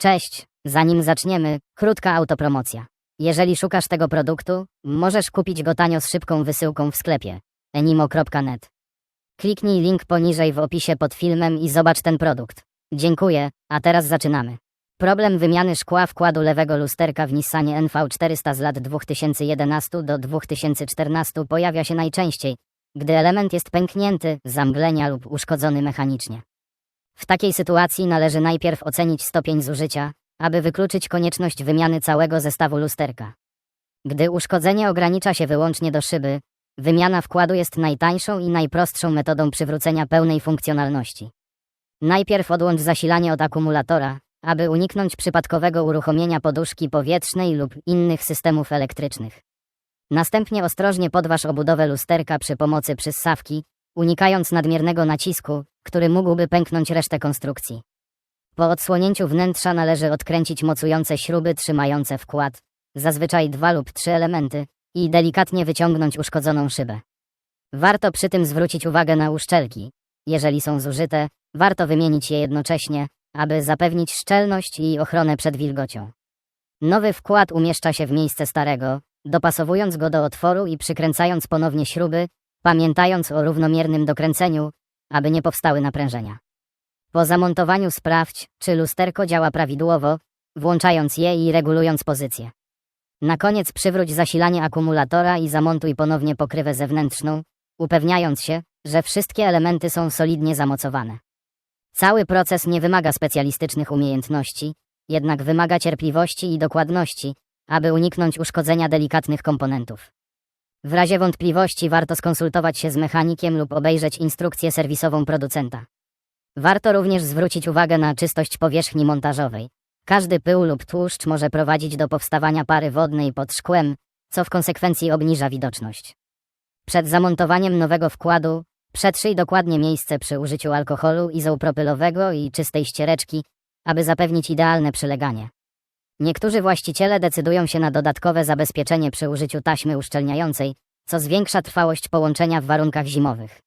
Cześć, zanim zaczniemy, krótka autopromocja. Jeżeli szukasz tego produktu, możesz kupić go tanio z szybką wysyłką w sklepie enimo.net. Kliknij link poniżej w opisie pod filmem i zobacz ten produkt. Dziękuję, a teraz zaczynamy. Problem wymiany szkła wkładu lewego lusterka w Nissanie NV400 z lat 2011 do 2014 pojawia się najczęściej, gdy element jest pęknięty, zamglenia lub uszkodzony mechanicznie. W takiej sytuacji należy najpierw ocenić stopień zużycia, aby wykluczyć konieczność wymiany całego zestawu lusterka. Gdy uszkodzenie ogranicza się wyłącznie do szyby, wymiana wkładu jest najtańszą i najprostszą metodą przywrócenia pełnej funkcjonalności. Najpierw odłącz zasilanie od akumulatora, aby uniknąć przypadkowego uruchomienia poduszki powietrznej lub innych systemów elektrycznych. Następnie ostrożnie podważ obudowę lusterka przy pomocy przyssawki, unikając nadmiernego nacisku, który mógłby pęknąć resztę konstrukcji. Po odsłonięciu wnętrza należy odkręcić mocujące śruby trzymające wkład, zazwyczaj dwa lub trzy elementy, i delikatnie wyciągnąć uszkodzoną szybę. Warto przy tym zwrócić uwagę na uszczelki. Jeżeli są zużyte, warto wymienić je jednocześnie, aby zapewnić szczelność i ochronę przed wilgocią. Nowy wkład umieszcza się w miejsce starego, dopasowując go do otworu i przykręcając ponownie śruby, pamiętając o równomiernym dokręceniu, aby nie powstały naprężenia. Po zamontowaniu sprawdź, czy lusterko działa prawidłowo, włączając je i regulując pozycję. Na koniec przywróć zasilanie akumulatora i zamontuj ponownie pokrywę zewnętrzną, upewniając się, że wszystkie elementy są solidnie zamocowane. Cały proces nie wymaga specjalistycznych umiejętności, jednak wymaga cierpliwości i dokładności, aby uniknąć uszkodzenia delikatnych komponentów. W razie wątpliwości warto skonsultować się z mechanikiem lub obejrzeć instrukcję serwisową producenta. Warto również zwrócić uwagę na czystość powierzchni montażowej. Każdy pył lub tłuszcz może prowadzić do powstawania pary wodnej pod szkłem, co w konsekwencji obniża widoczność. Przed zamontowaniem nowego wkładu przetrzyj dokładnie miejsce przy użyciu alkoholu izopropylowego i czystej ściereczki, aby zapewnić idealne przyleganie. Niektórzy właściciele decydują się na dodatkowe zabezpieczenie przy użyciu taśmy uszczelniającej, co zwiększa trwałość połączenia w warunkach zimowych.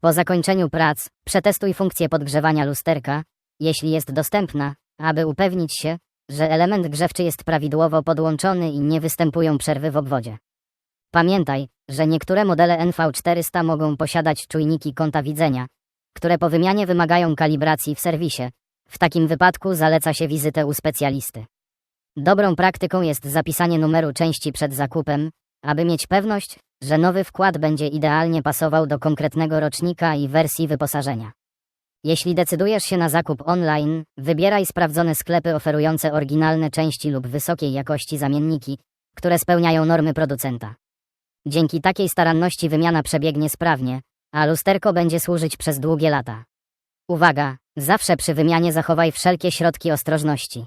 Po zakończeniu prac, przetestuj funkcję podgrzewania lusterka, jeśli jest dostępna, aby upewnić się, że element grzewczy jest prawidłowo podłączony i nie występują przerwy w obwodzie. Pamiętaj, że niektóre modele NV400 mogą posiadać czujniki kąta widzenia, które po wymianie wymagają kalibracji w serwisie. W takim wypadku zaleca się wizytę u specjalisty. Dobrą praktyką jest zapisanie numeru części przed zakupem, aby mieć pewność, że nowy wkład będzie idealnie pasował do konkretnego rocznika i wersji wyposażenia. Jeśli decydujesz się na zakup online, wybieraj sprawdzone sklepy oferujące oryginalne części lub wysokiej jakości zamienniki, które spełniają normy producenta. Dzięki takiej staranności wymiana przebiegnie sprawnie, a lusterko będzie służyć przez długie lata. Uwaga, zawsze przy wymianie zachowaj wszelkie środki ostrożności.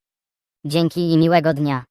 Dzięki i miłego dnia.